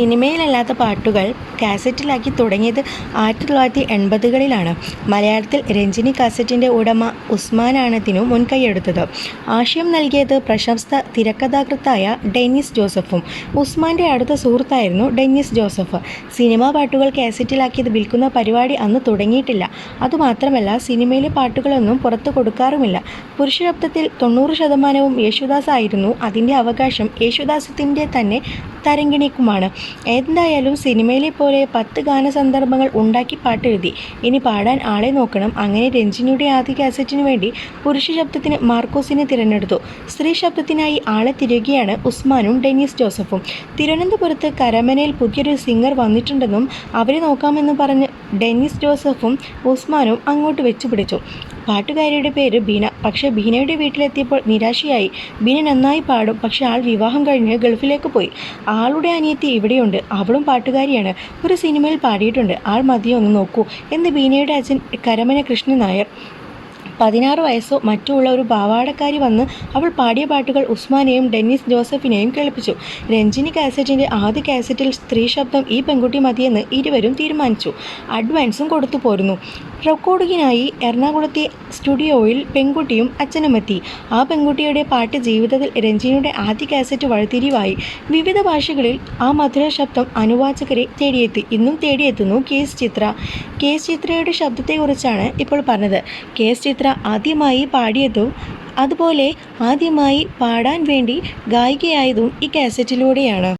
സിനിമയിലല്ലാത്ത പാട്ടുകൾ കാസറ്റിലാക്കി തുടങ്ങിയത് ആയിരത്തി തൊള്ളായിരത്തി എൺപതുകളിലാണ് മലയാളത്തിൽ രഞ്ജിനി കാസറ്റിന്റെ ഉടമ ഉസ്മാനാണത്തിനു മുൻകൈയെടുത്തത്. ആശയം നൽകിയത് പ്രശസ്ത തിരക്കഥാകൃത്തായ ഡെന്നിസ് ജോസഫും. ഉസ്മാന്റെ അടുത്ത സുഹൃത്തായിരുന്നു ഡെന്നിസ് ജോസഫ്. സിനിമാ പാട്ടുകൾ കാസറ്റിലാക്കിയത് വിൽക്കുന്ന പരിപാടി അന്ന് തുടങ്ങിയിട്ടില്ല. അതുമാത്രമല്ല സിനിമയിലെ പാട്ടുകളൊന്നും പുറത്തു കൊടുക്കാറുമില്ല. പുരുഷരബ്ദത്തിൽ തൊണ്ണൂറ് ശതമാനവും യേശുദാസ് ആയിരുന്നു അതിന്റെ അവകാശം. യേശുദാസത്തിന്റെ തന്നെ തരങ്കിണിക്കുമാണ് എന്തായാലും സിനിമയിലെ പോലെ പത്ത് ഗാന സന്ദർഭങ്ങൾ ഉണ്ടാക്കി പാട്ടെഴുതി. ഇനി പാടാൻ ആളെ നോക്കണം. അങ്ങനെ രഞ്ജിനിയുടെ ആദ്യ കാസറ്റിനു വേണ്ടി പുരുഷ ശബ്ദത്തിന് മാർക്കോസിനെ തിരഞ്ഞെടുത്തു. സ്ത്രീ ശബ്ദത്തിനായി ആളെ തിരയുകയാണ് ഉസ്മാനും ഡെന്നീസ് ജോസഫും. തിരുവനന്തപുരത്ത് കരമനയിൽ പുതിയൊരു സിംഗർ വന്നിട്ടുണ്ടെന്നും അവരെ നോക്കാമെന്ന് പറഞ്ഞ് ഡെന്നീസ് ജോസഫും ഉസ്മാനും അങ്ങോട്ട് വെച്ചുപിടിച്ചു. പാട്ടുകാരിയുടെ പേര് ബീന. പക്ഷേ ബീനയുടെ വീട്ടിലെത്തിയപ്പോൾ നിരാശയായി. ബീന നന്നായി പാടും. പക്ഷേ ആൾ വിവാഹം കഴിഞ്ഞ് ഗൾഫിലേക്ക് പോയി. ആളുടെ അനിയത്തി ഇവിടെയുണ്ട്. അവളും പാട്ടുകാരിയാണ്. ഒരു സിനിമയിൽ പാടിയിട്ടുണ്ട്. ആൾ മതിയോ ഒന്ന് നോക്കൂ. എന്ന് ബീനയുടെ അച്ഛൻ കരമന കൃഷ്ണൻ നായർ. പതിനാറ് വയസ്സോ മറ്റുള്ള ഒരു പാവാടക്കാരി വന്ന് അവൾ പാടിയ പാട്ടുകൾ ഉസ്മാനെയും ഡെന്നിസ് ജോസഫിനെയും കേൾപ്പിച്ചു. രഞ്ജിനി കാസറ്റിന്റെ ആദ്യ കാസറ്റിൽ സ്ത്രീ ശബ്ദം ഈ പെൺകുട്ടി മതിയെന്ന് ഇരുവരും തീരുമാനിച്ചു. അഡ്വാൻസും കൊടുത്തു പോരുന്നു. റെക്കോർഡിങ്ങിനായി എറണാകുളത്തെ സ്റ്റുഡിയോയിൽ പെൺകുട്ടിയും അച്ഛനുമെത്തി. ആ പെൺകുട്ടിയുടെ പാട്ട് ജീവിതത്തിൽ രഞ്ജിനിയുടെ ആദ്യ കാസറ്റ് വഴിത്തിരിവായി. വിവിധ ഭാഷകളിൽ ആ മധുര ശബ്ദം അനുവാചകരെ തേടിയെത്തി. ഇന്നും തേടിയെത്തുന്നു K S Chithra. K S ചിത്രയുടെ ശബ്ദത്തെക്കുറിച്ചാണ് ഇപ്പോൾ പറഞ്ഞത്. കെ എസ് ചിത്ര ആദ്യമായി പാടിയതും അതുപോലെ ആദ്യമായി പാടാൻ വേണ്ടി ഗായികയായതും ഈ കാസറ്റിലൂടെയാണ്.